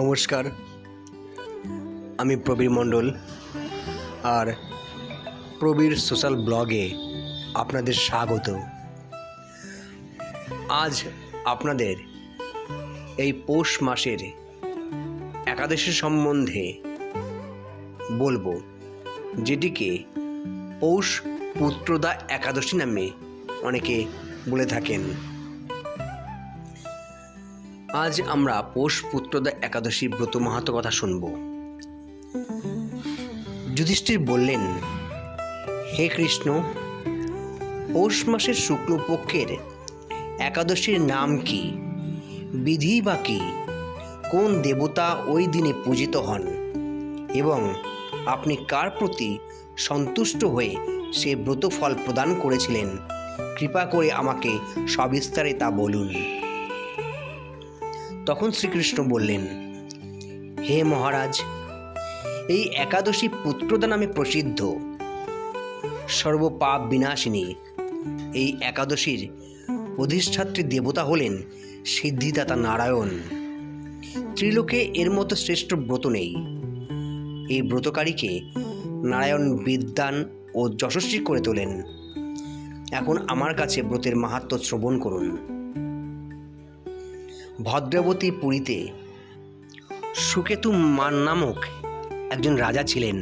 নমস্কার, আমি প্রবীর মণ্ডল আর প্রবীর সোশ্যাল ব্লগে আপনাদের স্বাগত। আজ আপনাদের এই পৌষ মাসের একাদশী সম্বন্ধে বলব, যেটিকে পৌষ পুত্রদা একাদশী নামে অনেকে বলে থাকেন। আজ আমরা পৌষ পুত্রদা একাদশী ব্রত মাহাত্ম কথা শুনব। যুধিষ্ঠির বললেন, হে কৃষ্ণ, পৌষ মাসের শুক্লপক্ষের একাদশীর নাম কি? বিধি বা কি? কোন দেবতা ওই দিনে পূজিত হন? এবং আপনি কার প্রতি সন্তুষ্ট হয়ে সে ব্রত ফল প্রদান করেছিলেন? কৃপা করে আমাকে সবিস্তারে তা বলুন। তখন শ্রীকৃষ্ণ বললেন, হে মহারাজ, এই একাদশী পুত্রদা নামে প্রসিদ্ধ। সর্বপাপ বিনাশিনী এই একাদশীর অধিষ্ঠাত্রী দেবতা হলেন সিদ্ধিদাতা নারায়ণ। ত্রিলোকে এর মতো শ্রেষ্ঠ ব্রত নেই। এই ব্রতকারীকে নারায়ণ বিদ্যান ও যশস্বী করে তোলেন। এখন আমার কাছে ব্রতের মাহাত্ম শ্রবণ করুন। ভদ্রাবতী পুরীতে সুকেতু মান নামক একজন রাজা ছিলেন।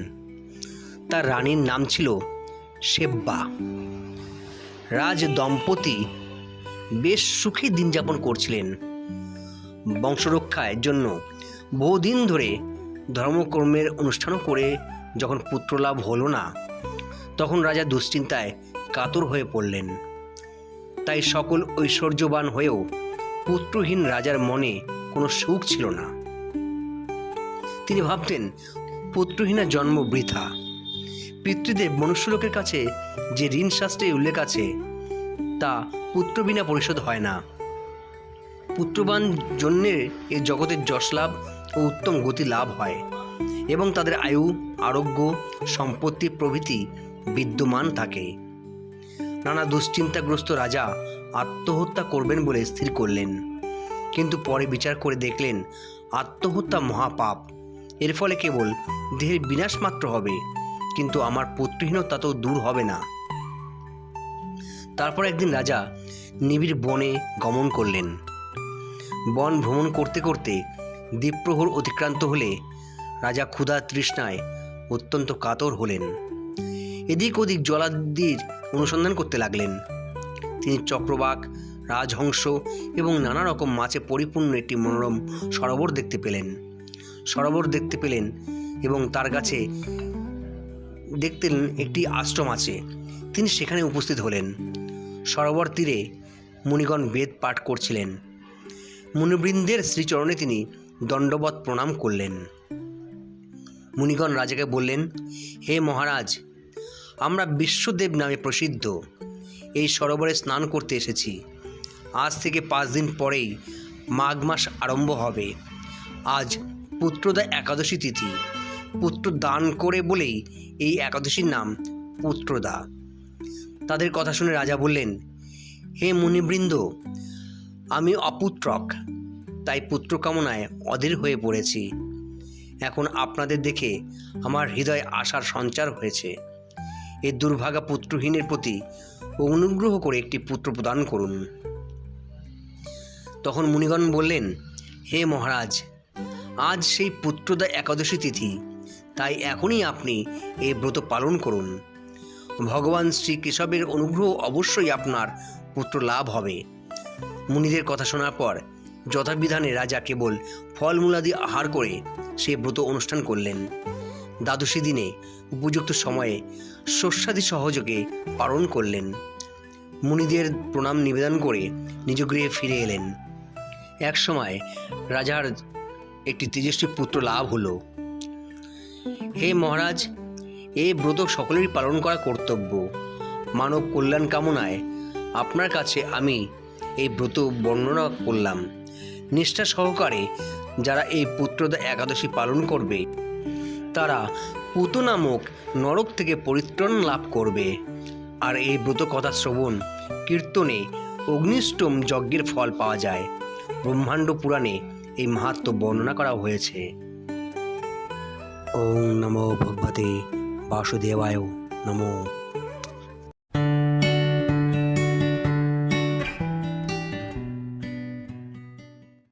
তার রানীর নাম ছিল সেব্বা রাজ দম্পতি বেশ সুখী দিন যাপন করছিলেন। বংশরক্ষার জন্য বহুদিন ধরে ধর্মকর্মের অনুষ্ঠানও করে যখন পুত্রলাভ হলো না, তখন রাজা দুশ্চিন্তায় কাতর হয়ে পড়লেন। তাই সকল ঐশ্বর্যবান হয়েও পুত্রহীন রাজার মনে কোনো সুখ ছিল না। তিনি ভাবতেন পুত্রহীনা জন্ম বৃথা। পিতৃদেব মনুষ্যলোকের কাছে যে ঋণ শাস্ত্রে উল্লেখ আছে, তা পুত্র বিনা পরিশোধ হয় না। পুত্রবান জন্যের এ জগতের যশ লাভ ও উত্তম গতি লাভ হয় এবং তাদের আয়ু, আরোগ্য, সম্পত্তি প্রভৃতি বিদ্যমান থাকে। নানা দুশ্চিন্তাগ্রস্ত রাজা আত্মহত্যা করবেন বলে স্থির করলেন। কিন্তু পরে বিচার করে দেখলেন, আত্মহত্যা মহাপাপ। এর ফলে কেবল দেহের বিনাশ মাত্র হবে, কিন্তু আমার পুত্রহীনতা তো দূর হবে না। তারপর একদিন রাজা নিবিড় বনে গমন করলেন। বন ভ্রমণ করতে করতে দ্বীপ্রহর অতিক্রান্ত হলে রাজা ক্ষুধা তৃষ্ণায় অত্যন্ত কাতর হলেন। এদিক ওদিক জলাদির অনুসন্ধান করতে লাগলেন। তিনি চক্রবাক, রাজহংস এবং নানা রকম মাছে পরিপূর্ণ একটি মনোরম সরোবর দেখতে পেলেন। সরোবর দেখতে পেলেন এবং তার কাছে দেখতেন একটি আশ্রম আছে। তিনি সেখানে উপস্থিত হলেন। সরোবর তীরে মুনিগণ বেদ পাঠ করছিলেন। মুনিবৃন্দের শ্রীচরণে তিনি দণ্ডবত প্রণাম করলেন। মুনিগণ রাজাকে বললেন, হে মহারাজ আমরা বিশ্বদেব নামে প্রসিদ্ধ। এই সরোবরে স্নান করতে এসেছি। আজ থেকে পাঁচ দিন পরেই মাঘ মাস আরম্ভ হবে। আজ পুত্রদা একাদশী তিথি। পুত্র দান করে বলেই এই একাদশীর নাম পুত্রদা। তাদের কথা শুনে রাজা বললেন, হে মুনিবৃন্দ, আমি অপুত্রক, তাই পুত্র কামনায় অধীর হয়ে পড়েছি। এখন আপনাদের দেখে আমার হৃদয় আশার সঞ্চার হয়েছে। এই দুর্ভাগা পুত্রহীনের প্রতি অনুগ্রহ করে একটি পুত্র প্রদান করুন। তখন মুনিগণ বললেন, হে মহারাজ, আজ সেই পুত্রদা একাদশী তিথি, তাই এখনই আপনি এ ব্রত পালন করুন। ভগবান শ্রী কেশবের অনুগ্রহ অবশ্যই আপনার পুত্র লাভ হবে। মুনিদের কথা শোনার পর যথাবিধানে রাজা কেবল ফলমূলাদি আহার করে সে ব্রত অনুষ্ঠান করলেন। দ্বাদশী দিনে উপযুক্ত সময়ে শস্যাদি সহযোগে পালন করলেন। মুনিদের প্রণাম নিবেদন করে নিজ গৃহে ফিরে এলেন। এক সময় রাজার একটি তেজস্বী পুত্র লাভ হলো। হে মহারাজ এই ব্রত সকলেরই পালন করা কর্তব্য। মানব কল্যাণ কামনায় আপনার কাছে আমি এই ব্রত বর্ণনা করলাম। নিষ্ঠা সহকারে যারা এই পুত্রদা একাদশী পালন করবে তারা পুত নামক নরক থেকে পরিত্রাণ লাভ করবে। আর এই ব্রত কথা শ্রবণ, কীর্তনে অগ্নিষ্টম যজ্ঞের ফল পাওয়া যায়। ব্রহ্মাণ্ড পুরাণে এই মাহাত্ম বর্ণনা করা হয়েছে। ওম নমো ভগবতে বাসুদেবায় নমো।